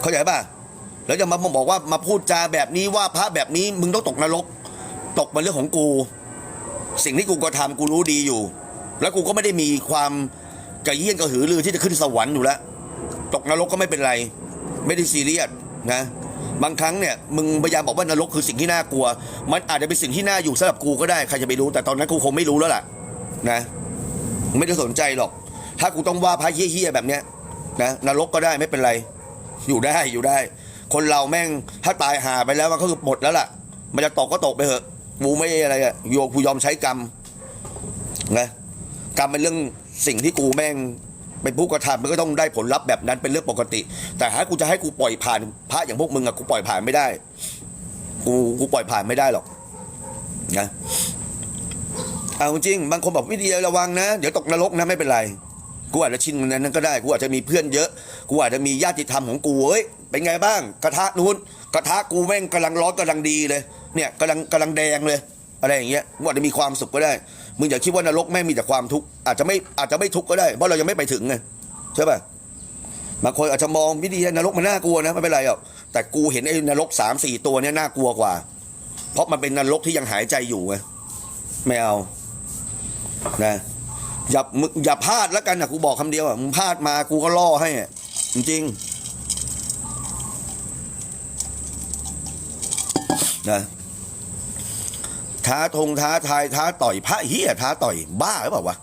เข้าใจป่ะ แล้วจะมาบอกว่ามาพูดจาแบบนี้ว่าพระแบบนี้มึงต้องตกนรก ตกเป็นเรื่องของกู สิ่งที่กูกระทำกูรู้ดีอยู่ แล้วกูก็ไม่ได้มีความกระเยี่ยนกระหือรือที่จะขึ้นสวรรค์อยู่แล้ว ตกนรกก็ไม่เป็นไร ไม่ได้ซีเรียสนะ บางครั้งเนี่ยมึงพยายามบอกว่านรกคือสิ่งที่น่ากลัว มันอาจจะเป็นสิ่งที่น่าอยู่สำหรับกูก็ได้ใครจะไปรู้ แต่ตอนนั้นกูคงไม่รู้แล้วล่ะ นะ ไม่ได้สนใจหรอก ถ้ากูต้องว่าพระเฮี้ยๆแบบเนี้ยนะนรกก็ได้ไม่เป็นไร อยู่ได้อยู่ได้ คนเราแม่งถ้าตายหาไปแล้วมันก็คือหมดแล้วล่ะ มันจะตกก็ตกไปเถอะกูไม่อะไรอะโยกูยอมใช้กรรมนะกรรมเป็นเรื่องสิ่งที่กูแม่งเป็นผู้กระทำมันก็ต้องได้ผลลัพธ์แบบนั้นเป็นเรื่องปกติ แต่ถ้ากูจะให้กูปล่อยผ่านพระอย่างพวกมึงอะกูปล่อยผ่านไม่ได้ กูกูปล่อยผ่านไม่ได้หรอกนะ เอาจริง บางคนบอกวิธีระวังนะ เดี๋ยวตกนรกนะไม่เป็นไร กูอาจจะชินกับนั้นก็ได้ กูอาจจะมีเพื่อนเยอะ กูอาจจะมีญาติธรรมของกูเอ้ย เป็นไงบ้าง กระทะนู้น กระทะกูแม่งกำลังร้อนกำลังดีเลย เนี่ยกำลังกำลังแดงเลย อะไรอย่างเงี้ย กูอาจจะมีความสุขก็ได้ มึงอย่าคิดว่านรกแม่งมีแต่ความทุกข์ อาจจะไม่อาจจะไม่ทุกข์ก็ได้ เพราะเรายังไม่ไปถึงไง ใช่ป่ะบางคนอาจจะมองวิธีนรกมันน่ากลัวนะไม่เป็นไรหรอก แต่กูเห็นไอ้นรกสามสี่ตัวเนี้ยน่ากลัวกว่า เพราะมันเป็นนรกที่ยังหายใจอยู่ไงไม่เอา นะอย่ามึงอย่าพลาดแล้วกันนะกูบอกคำเดียวอะมึงพลาดมากูก็ล่อให้อะจริงๆนะท้าทงท้าทายท้าต่อยพระเฮียท้าต่อยบ้าหรือเปล่าวะ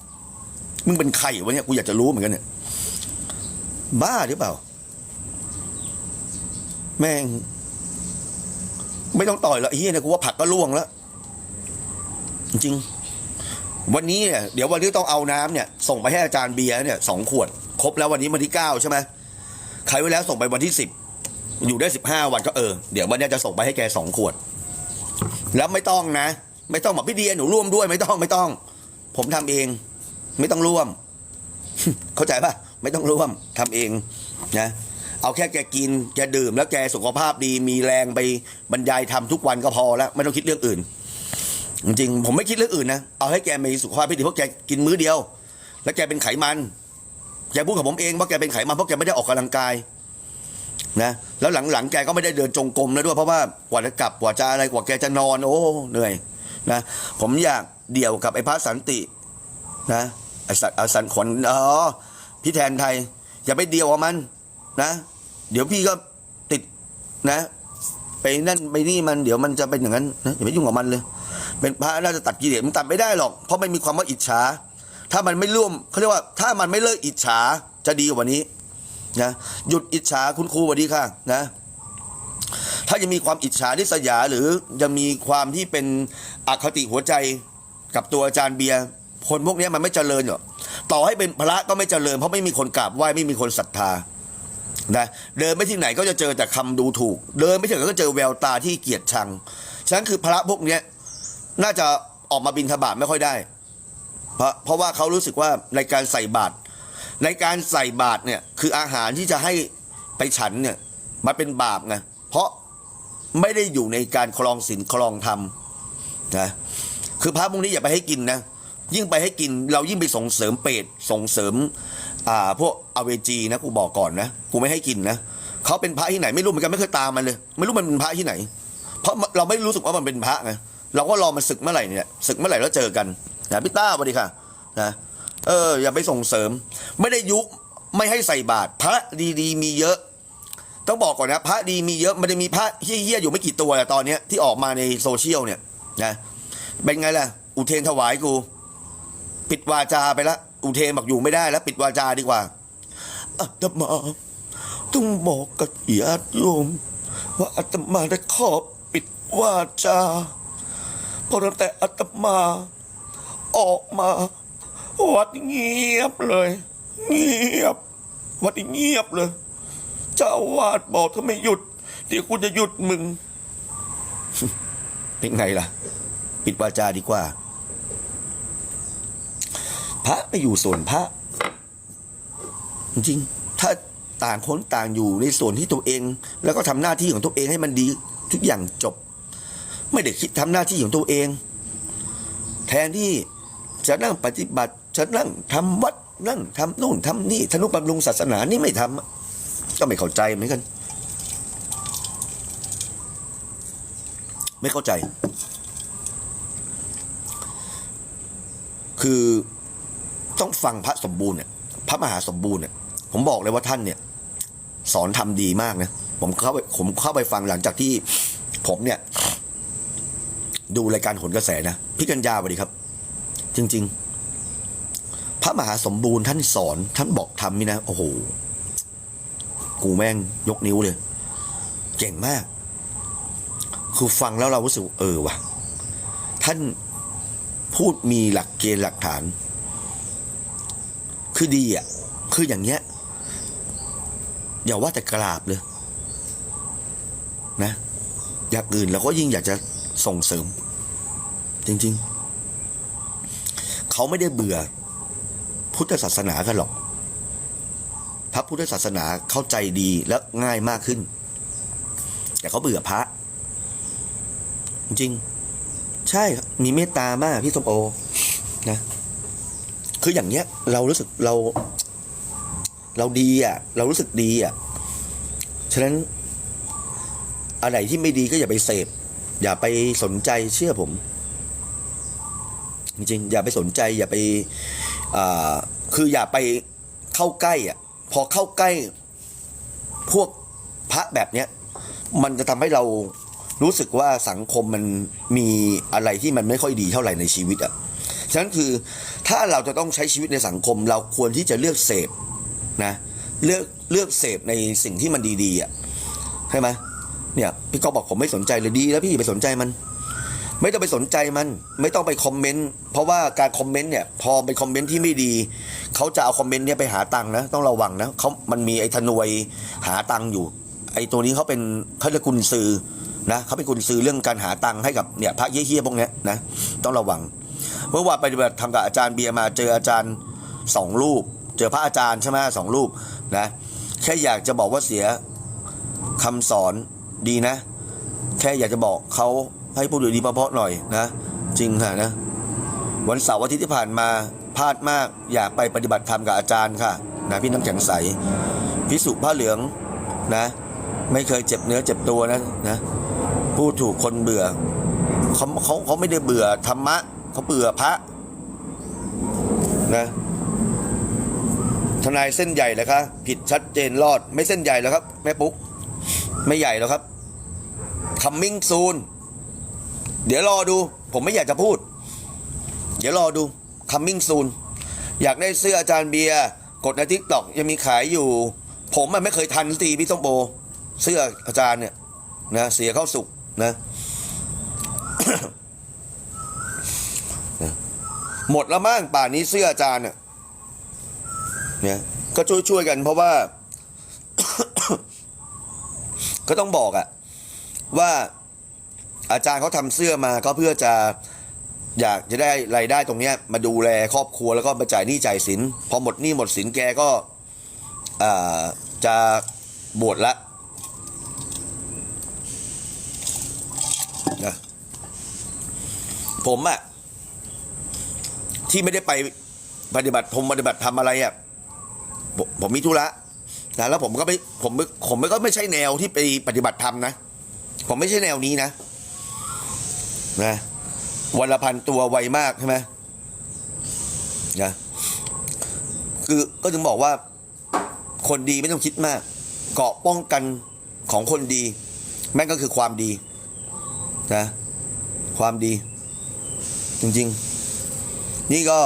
มึงเป็นใครวะเนี่ยกูอยากจะรู้เหมือนกันเนี่ยบ้าหรือเปล่า แม่ง ไม่ต้องต่อยแล้วไอ้เฮียเนี่ยกูว่าผักก็ล่วงแล้วจริง วันนี้เนี่ยเดี๋ยววันนี้ต้องเอาน้ำเนี่ยส่งไปให้อาจารย์เบียร์เนี่ยสองขวด ครบแล้ววันนี้วันที่เก้าใช่ไหมใครไว้แล้วส่งไปวันที่สิบอยู่ได้สิบห้าวันก็เออเดี๋ยววันนี้จะส่งไปให้แกสองขวด แล้วไม่ต้องนะ ไม่ต้องบอกพี่เดียหนูร่วมด้วยไม่ต้องไม่ต้อง ผมทำเอง ไม่ต้องร่วม เข้าใจปะไม่ต้องร่วมทำเองนะเอาแค่แกกินแกดื่มแล้วแกสุขภาพดีมีแรงไปบรรยายทำทุกวันก็พอแล้ว ไม่ต้องคิดเรื่องอื่น จริงๆผมไม่คิดเรื่องอื่นนะ เอาให้แกมีสุขภาพที่ดีเพราะแกกินมื้อเดียว แล้วแกเป็นไขมันแกพูดกับผมเองว่าแกเป็นไขมันเพราะแกไม่ได้ออกกำลังกายนะแล้วหลังๆแกก็ไม่ได้เดินจงกรมแล้วด้วยเพราะว่ากว่าจะกลับกว่าจะอะไรกว่าแกจะนอนโอ้เหนื่อยนะผมอยากเดี่ยวกับไอ้พระสันตินะไอ้สัตว์สันขนอ๋อพี่แทนไทย อย่าไปเดี่ยวกับมันนะ เดี๋ยวพี่ก็ติดนะ ไปนั่นไปนี่มันเดี๋ยวมันจะเป็นอย่างนั้นนะอย่าไปยุ่งกับมันเลย เป็นพระน่าจะตัดกิเลสมันตัดไม่ได้หรอก เพราะมันมีความว่าอิจฉา ถ้ามันไม่ร่วมเขาเรียกว่าถ้ามันไม่เลิกอิจฉาจะดีกว่านี้นะหยุดอิจฉาคุณครูสวัสดีค่ะนะถ้ายังมีความอิจฉาริษยาหรือยังมีความที่เป็นอคติหัวใจกับตัวอาจารย์เบียร์คนพวกนี้มันไม่เจริญหรอกต่อให้เป็นพระก็ไม่เจริญ เพราะไม่มีคนกราบไหว้ไม่มีคนศรัทธานะเดินไปที่ไหนก็จะเจอแต่คำดูถูก เดินไปที่ไหนก็เจอแววตาที่เกลียดชังฉะนั้นคือพระพวกเนี้ย น่าจะออกมาบินทบาทไม่ค่อยได้ เพราะเพราะว่าเขารู้สึกว่าในการใส่บาตรในการใส่บาตรเนี่ยคืออาหารที่จะให้ไปฉันเนี่ยมันเป็นบาปไงเพราะไม่ได้อยู่ในการครองศีลครองธรรมนะคือพระพวกนี้อย่าไปให้กินนะยิ่งไปให้กินเรายิ่งไปส่งเสริมเปรตส่งเสริมอ่าพวกอเวจีนะกูบอกก่อนนะกูไม่ให้กินนะเขาเป็นพระที่ไหนไม่รู้เหมือนกันไม่เคยตามมันเลย ไม่รู้มันเป็นพระที่ไหน เพราะเราไม่รู้สึกว่ามันเป็นพระไง เราก็รอมันศึกเมื่อไหร่เนี่ยศึกเมื่อไหร่แล้วเจอกันนะพี่ต้าสวัสดีค่ะนะเออ อย่าไปส่งเสริม ไม่ได้ยุไม่ให้ใส่บาตรพระดีๆมีเยอะ ต้องบอกก่อนนะ พระดีมีเยอะมันจะมีพระเฮี้ยๆอยู่ไม่กี่ตัวอะตอนเนี้ยที่ออกมาในโซเชียลเนี่ยนะเป็นไงล่ะ อุเทนถวายกู ปิดวาจาไปละ อุเทนบอกอยู่ไม่ได้แล้ว ปิดวาจาดีกว่าอาตมาต้องบอกกับญาติโยม ว่าอาตมาได้ขอปิดวาจา พราะตั้งแต่อาตมา ออกมา วัดเงียบเลย เงียบ วัดเงียบเลย เจ้าวาดบอกถ้าไม่หยุดเดี๋ยวกูจะหยุดมึง เป็นไงล่ะ ปิดวาจาดีกว่า พระไปอยู่ส่วนพระ จริง ถ้าต่างคนต่างอยู่ในส่วนที่ตัวเอง แล้วก็ทำหน้าที่ของตัวเองให้มันดี ทุกอย่างจบ ไม่ได้คิดทำหน้าที่ของตัวเอง แทนที่จะนั่งปฏิบัติจะนั่งทำวัดนั่นทำนู่นทำนี่ทนุบำรุงศาสนานี่ไม่ทำก็ไม่เข้าใจเหมือนกัน ไม่เข้าใจ คือต้องฟังพระสมบูรณ์เนี่ยพระมหาสมบูรณ์เนี่ยผมบอกเลยว่าท่านเนี่ย สอนทำดีมากนะผมเข้าไปผมเข้าไปฟังหลังจากที่ผมเนี่ย ดูรายการผลกระแสนะพี่กัญญาสวัสดีครับ จริง ๆ พระมหาสมบูรณ์ท่านสอน ท่านบอกทำนี่นะ โอ้โห กูแม่งยกนิ้วเลย เก่งมาก คือฟังแล้วเรารู้สึก เออว่ะ ท่านพูดมีหลักเกณฑ์หลักฐาน คือดีอะ คืออย่างเงี้ย อย่าว่าแต่กราบเลย นะ อย่างอื่นเราก็ยิ่งอยากจะส่งเสริม จริง ๆ เขาไม่ได้เบื่อ พุทธศาสนากันหรอก พระพุทธศาสนาเข้าใจดีและง่ายมากขึ้น แต่เขาเบื่อพระ จริง ใช่มีเมตตามากพี่สมโอนะคืออย่างเงี้ย เรารู้สึกเรา เราดีอะ เรารู้สึกดีอะฉะนั้นอะไรที่ไม่ดีก็อย่าไปเสพ อย่าไปสนใจเชื่อผม จริงๆอย่าไปสนใจอย่าไปาคืออย่าไปเข้าใกล้อะพอเข้าใกล้พวกพระแบบเนี้ยมันจะทำให้เรารู้สึกว่าสังคมมันมีอะไรที่มันไม่ค่อยดีเท่าไหร่ในชีวิตอะฉะนั้นคือถ้าเราจะต้องใช้ชีวิตในสังคม เราควรที่จะเลือกเสพนะเลือกเลือกเสพในสิ่งที่มันดีๆอะใช่ไหมเนี่ยพี่ก็บอกผมไม่สนใจเลยดี แล้วพี่ไปสนใจมัน ไม่ต้องไปสนใจมัน ไม่ต้องไปคอมเมนต์เพราะว่าการคอมเมนต์เนี่ยพอไปคอมเมนต์ที่ไม่ดีเขาจะเอาคอมเมนต์เนี่ยไปหาตังค์นะต้องระวังนะเขามันมีไอ้ธนวยหาตังค์อยู่ ไอ้ตัวนี้เขาเป็นเขาเรียกกุญซือนะเขาเป็นกุญซือเรื่องการหาตังค์ให้กับเนี่ยพระเยี่ยๆพวกเนี้ยนะต้องระวัง เมื่อวานไปปฏิบัติทำกับอาจารย์เบียร์มาเจออาจารย์สองรูป เจอพระอาจารย์ใช่ไหมสองรูปนะแค่อยากจะบอกว่าเสียคำสอนดีนะ แค่อยากจะบอกเขา ให้พูดดีๆเพาะๆหน่อยนะ จริงค่ะนะ วันเสาร์อาทิตย์ที่ผ่านมาพลาดมากอยากไปปฏิบัติธรรมกับอาจารย์ค่ะนะพี่น้ำแข็งใสพิสุผ้าเหลืองนะ ไม่เคยเจ็บเนื้อเจ็บตัวนะนะพูดถูกคนเบื่อเขาเขาเขาไม่ได้เบื่อธรรมะเขาเบื่อพระนะทนายเส้นใหญ่เลยครับผิดชัดเจนรอดไม่เส้นใหญ่แล้วครับ แม่ปุ๊ก ไม่ใหญ่แล้วครับ coming soon เดี๋ยวรอดูผมไม่อยากจะพูด เดี๋ยวรอดู coming soon อยากได้เสื้ออาจารย์เบียร์กดในทิกตอกยังมีขายอยู่ ผมมันไม่เคยทันทีพี่ส้มโบ เสื้ออาจารย์เนี่ยนะเสียเข้าสุกนะ หมดแล้วมั้งป่านนี้เสื้ออาจารย์เนี่ยเนี่ยก็ช่วยช่วยๆกันเพราะว่า ก็ต้องบอกอะว่า อาจารย์เขาทำเสื้อมาก็เพื่อจะอยากจะได้รายได้ตรงเนี้ยมาดูแลครอบครัวแล้วก็มาจ่ายหนี้จ่ายสินพอหมดหนี้หมดสินแกก็จะบวชละนะผมอะที่ไม่ได้ไปปฏิบัติธรรมปฏิบัติทำอะไรอะผมผมมีธุระนะแล้วผมก็ไม่ผมไม่ผมก็ไม่ใช่แนวที่ไปปฏิบัติธรรมนะ ผมไม่ใช่แนวนี้นะ นะวันละพันตัวไวมากใช่ไหมนะคือก็ถึงบอกว่า คนดีไม่ต้องคิดมาก เกาะป้องกันของคนดี แม่งก็คือความดีนะความดี จริง ๆ นี่ก็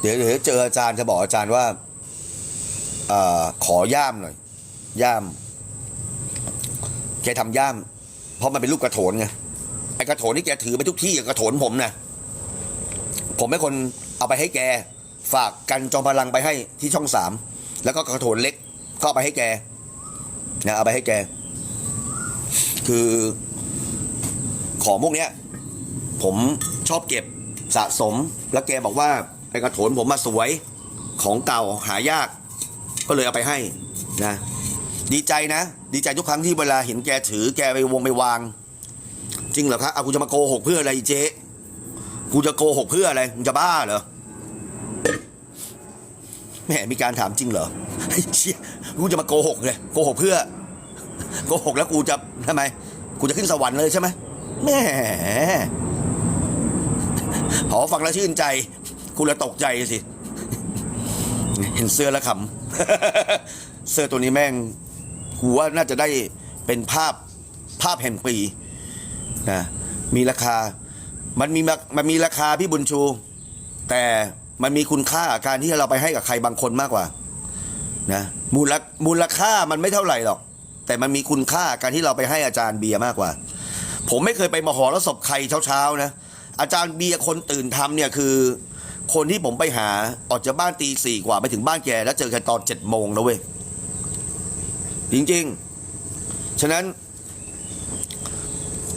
เดี๋ยวเดี๋ยวเจออาจารย์จะบอกอาจารย์ว่าออขอย่ามหน่อย ย่ามแกทำย่าม เพราะมันเป็นลูกกระโถนไง ไอ้กระโถนที่แกถือไปทุกที่อะกระโถนผมนะผมเป็นคนเอาไปให้แก ฝากกันจอมพลังไปให้ที่ช่องสามแล้วก็กระโถนเล็กก็เอาไปให้แกนะเอาไปให้แก คือของพวกเนี้ย ผมชอบเก็บสะสม แล้วแกบอกว่าไอ้กระโถนผมมาสวยของเก่าหายาก ก็เลยเอาไปให้นะ ดีใจนะ ดีใจทุกครั้งที่เวลาเห็นแกถือแกไปวงไปวาง ริงเหรอครับเอากูจะมาโกหกเพื่ออะไรเจ๊กูจะโกหกเพื่ออะไรมึงจะบ้าเหรอแหมมีการถามจริงเหรอไอ้เชี่ยกูจะมาโกหกเลยโกหกเพื่อโกหกแล้วกูจะทำไม กูจะขึ้นสวรรค์เลยใช่ไหมแหมพอฟังแล้วชื่นใจกูเลยตกใจสิ เห็นเสื้อแล้วขำเสื้อตัวนี้แม่ง กูว่าน่าจะได้เป็นภาพภาพแห่งปี นะมีราคามันมีมันมีราคาพี่บุญชู แต่มันมีคุณค่ากับการที่เราไปให้กับใครบางคนมากกว่านะมูลมูลค่ามันไม่เท่าไหร่หรอก แต่มันมีคุณค่าการที่เราไปให้อาจารย์เบียร์มากกว่า ผมไม่เคยไปมหรสพใครเช้าๆนะอาจารย์เบียร์คนตื่นทำเนี่ยคือ คนที่ผมไปหาออกจากบ้านตีสี่กว่าไปถึงบ้านแกแล้วเจอกันตอนเจ็ดโมงนะเว้ยจริงๆ ฉะนั้น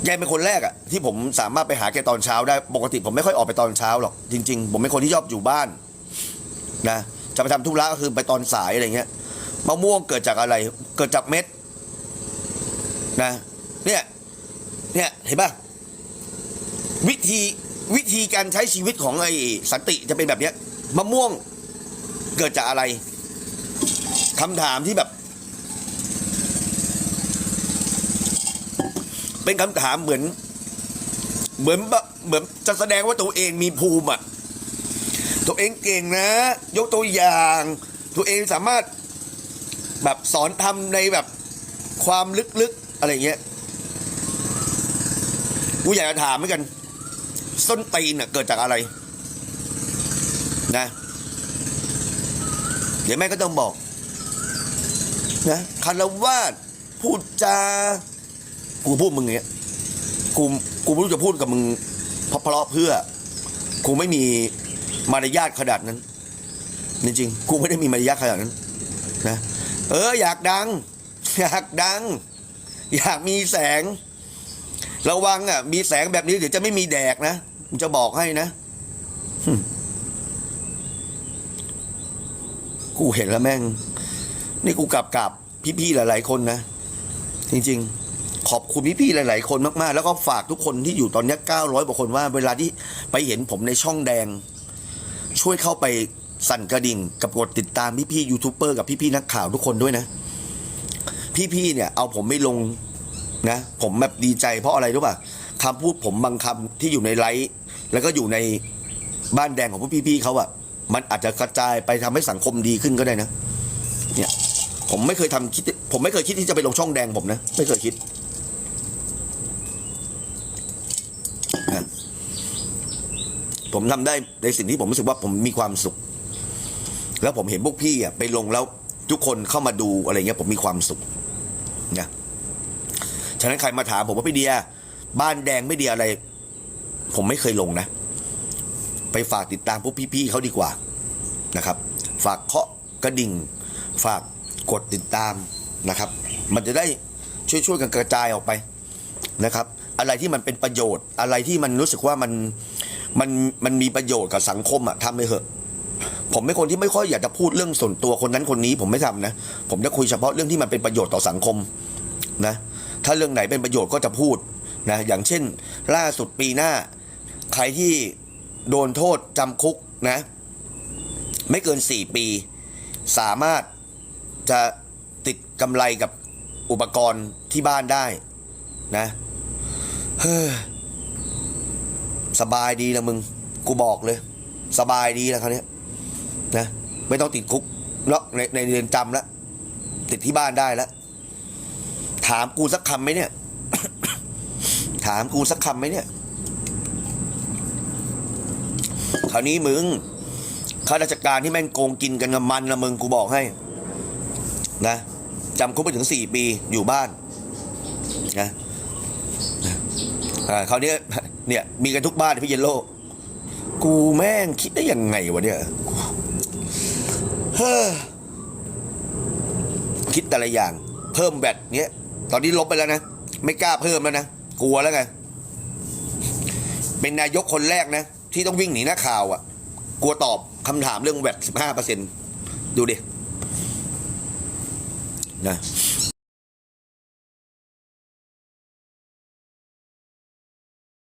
แกเป็นคนแรกอะที่ผมสามารถไปหาแกตอนเช้าได้ปกติผมไม่ค่อยออกไปตอนเช้าหรอกจริง ๆ ผมเป็นคนที่ชอบอยู่บ้านนะจะไปทำธุระก็คือไปตอนสายอะไรเงี้ยมะม่วงเกิดจากอะไร เกิดจากเม็ดนะเนี่ยเนี่ยเห็นปะวิธีวิธีการใช้ชีวิตของไอ้สันติจะเป็นแบบเนี้ยมะม่วงเกิดจากอะไรคำถามที่แบบ เป็นคำถามเหมือน เหมือนแบบเหมือนจะแสดงว่าตัวเองมีภูมิอะตัวเองเก่งนะ ยกตัวอย่าง ตัวเองสามารถแบบสอนทำในแบบความลึกๆ อะไรเงี้ยกูอยากจะถามเหมือนกัน ส้นตีนน่ะเกิดจากอะไร นะ เดี๋ยวแม่ก็ต้องบอก นะคารวาสพูดจา กูพูดมึงเงี้ยกูกูไม่รู้จะพูดกับมึงเพราะเพราะเพื่อ กูไม่มีมารยาทขนาดนั้นจริงๆกูไม่ได้มีมารยาทขนาดนั้นนะเอออยากดัง อยากดัง อยากมีแสง ระวังอะ มีแสงแบบนี้เดี๋ยวจะไม่มีแดกนะผมจะบอกให้นะกูเห็นแล้วแม่ง นี่กูกลับกับพี่ๆหลาย ๆ คนนะ จริง ๆ ขอบคุณพี่ๆหลาย ๆ คนมากๆ แล้วก็ฝากทุกคนที่อยู่ตอนนี้900กว่าคนว่า เวลาที่ไปเห็นผมในช่องแดง ช่วยเข้าไปสั่นกระดิ่ง กับกดติดตามพี่ๆยูทูบเบอร์กับพี่ๆนักข่าวทุกคนด้วยนะ พี่ๆเนี่ย เอาผมไม่ลงนะ ผมแบบดีใจเพราะอะไรรู้ป่ะคำพูดผมบางคำที่อยู่ในไลฟ์แล้วก็อยู่ในบ้านแดงของพวกพี่ๆเขาอะมันอาจจะกระจายไปทำให้สังคมดีขึ้นก็ได้นะ เนี่ย ผมไม่เคยทำคิด ผมไม่เคยคิดที่จะไปลงช่องแดงผมนะ ไม่เคยคิดนะ ผมทำได้ในสิ่งที่ผมรู้สึกว่าผมมีความสุข แล้วผมเห็นพวกพี่อะไปลงแล้วทุกคนเข้ามาดูอะไรเงี้ย ผมมีความสุขนะฉะนั้นใครมาถามผมว่าพี่เดีย บ้านแดงไม่เดียอะไร ผมไม่เคยลงนะ ไปฝากติดตามพวกพี่ๆเขาดีกว่านะครับ ฝากเคาะกระดิ่ง ฝากกดติดตามนะครับ มันจะได้ช่วยๆกันกระจายออกไปนะครับ อะไรที่มันเป็นประโยชน์อะไรที่มันรู้สึกว่ามัน มันมันมีประโยชน์กับสังคมอะทำไปเถอะ ผมเป็นคนที่ไม่ค่อยอยากจะพูดเรื่องส่วนตัวคนนั้นคนนี้ ผมไม่ทำนะ ผมจะคุยเฉพาะเรื่องที่มันเป็นประโยชน์ต่อสังคมนะ ถ้าเรื่องไหนเป็นประโยชน์ก็จะพูดนะ อย่างเช่น ล่าสุดปีหน้า ใครที่โดนโทษจำคุกนะ ไม่เกินสี่ปี สามารถจะติดกำไรกับอุปกรณ์ที่บ้านได้นะเฮ้อ สบายดีนะมึง กูบอกเลย สบายดีแล้วคราวเนี้ยนะไม่ต้องติดคุกแล้วในในเรือนจำแล้วติดที่บ้านได้แล้วถามกูสักคำไหมเนี่ย ถามกูสักคำไหมเนี่ยคราวนี้มึงข้าราชการที่แม่งโกงกินกันกับมันละมึงกูบอกให้ นะจำคุกไปถึงสี่ปีอยู่บ้านนะนะอ่าคราวนี้ เนี่ยมีกันทุกบ้านพี่เยนโลกูแม่งคิดได้ยังไงวะเนี่ยเฮ้อคิดแต่ละอย่าง เพิ่มแบตเนี้ยตอนนี้ลบไปแล้วนะ ไม่กล้าเพิ่มแล้วนะ กลัวแล้วไง เป็นนายกคนแรกนะ ที่ต้องวิ่งหนีหนักข่าวอะ่ะ กลัวตอบคำถามเรื่องแวดสิบห้าเปอร์เซ็นดูดินะ